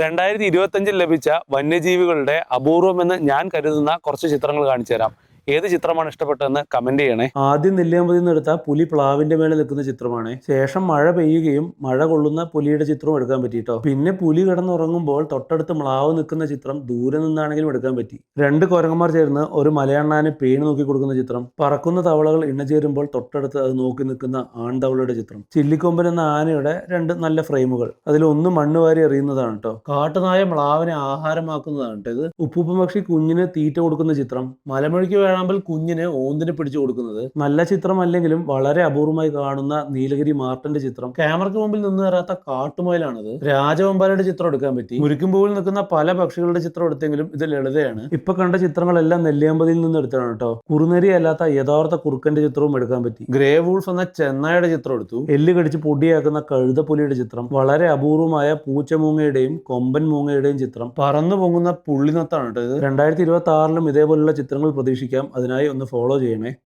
രണ്ടായിരത്തി ഇരുപത്തഞ്ചിൽ ലഭിച്ച വന്യജീവികളുടെ അപൂർവമെന്ന് ഞാൻ കരുതുന്ന കുറച്ച് ചിത്രങ്ങൾ കാണിച്ചു തരാം ഏത് ചിത്രമാണ് ഇഷ്ടപ്പെട്ടതെന്ന് കമന്റ് ചെയ്യണേ. ആദ്യം നെല്ലിയാമ്പതി നിന്ന് എടുത്ത പുലി പ്ലാവിന്റെ മേലെ നിൽക്കുന്ന ചിത്രമാണ്. ശേഷം മഴ പെയ്യുകയും മഴ കൊള്ളുന്ന പുലിയുടെ ചിത്രവും എടുക്കാൻ പറ്റിട്ടോ? പിന്നെ പുലി കിടന്നുറങ്ങുമ്പോൾ തൊട്ടടുത്ത് മ്ലാവ് നിൽക്കുന്ന ചിത്രം ദൂരെ നിന്നാണെങ്കിലും എടുക്കാൻ പറ്റി. രണ്ട് കുരങ്ങന്മാർ ചേർന്ന് ഒരു മലയാണ്ണാന് പേണ് നോക്കി കൊടുക്കുന്ന ചിത്രം. പറക്കുന്ന തവളകൾ ഇണചേരുമ്പോൾ തൊട്ടടുത്ത് അത് നോക്കി നിൽക്കുന്ന ആൺതവളയുടെ ചിത്രം. ചില്ലിക്കൊമ്പൻ എന്ന ആനയുടെ രണ്ട് നല്ല ഫ്രെയിമുകൾ. അതിൽ ഒന്ന് മണ്ണ് വാരി എറിയുന്നതാണ് കേട്ടോ കാട്ടുനായ മ്ലാവിനെ ആഹാരമാക്കുന്നതാണ് കേട്ടോ ഇത്. ഉപ്പുപ്പം പക്ഷി കുഞ്ഞിന് തീറ്റ കൊടുക്കുന്ന ചിത്രം. മലമുഴക്കി വേഴാമ്പൽ കുഞ്ഞിന് ഓന്തിനെ പിടിച്ചു കൊടുക്കുന്നത് നല്ല ചിത്രമല്ലെങ്കിലും വളരെ അപൂർവമായി കാണുന്ന നീലഗിരി മാർട്ടന്റെ ചിത്രം. ക്യാമറയ്ക്ക് മുമ്പിൽ നിന്ന് തരാത്ത കാട്ടുമയിലാണത്. രാജവമ്പാലയുടെ ചിത്രം എടുക്കാൻ പറ്റി. മുരിക്കുമ്പോയിൽ നിൽക്കുന്ന പല പക്ഷികളുടെ ചിത്രം എടുത്തെങ്കിലും ഇത് ലളിതയാണ്. ഇപ്പൊ കണ്ട ചിത്രങ്ങളെല്ലാം നെല്ലിയമ്പതിയിൽ നിന്ന് എടുത്താണ് കേട്ടോ. കുറുനരി അല്ലാത്ത യഥാർത്ഥ കുറുക്കന്റെ ചിത്രവും എടുക്കാൻ പറ്റി. ഗ്രേ വൂൾഫ് എന്ന ചെന്നായുടെ ചിത്രം എടുത്തു. എല്ല് കടിച്ച് പൊടിയാക്കുന്ന കഴുതപ്പുലിയുടെ ചിത്രം. വളരെ അപൂർവമായ പൂച്ചമൂങ്ങയുടെയും കൊമ്പൻ മൂങ്ങയുടെയും ചിത്രം. പറന്നു പൊങ്ങുന്ന പുള്ളിനത്താണ് കേട്ടോ ഇത്. രണ്ടായിരത്തി ഇരുപത്തി ആറിലും ഇതേപോലുള്ള ചിത്രങ്ങൾ പ്രതീക്ഷിക്കാം. അതിനായി ഒന്ന് ഫോളോ ചെയ്യണേ.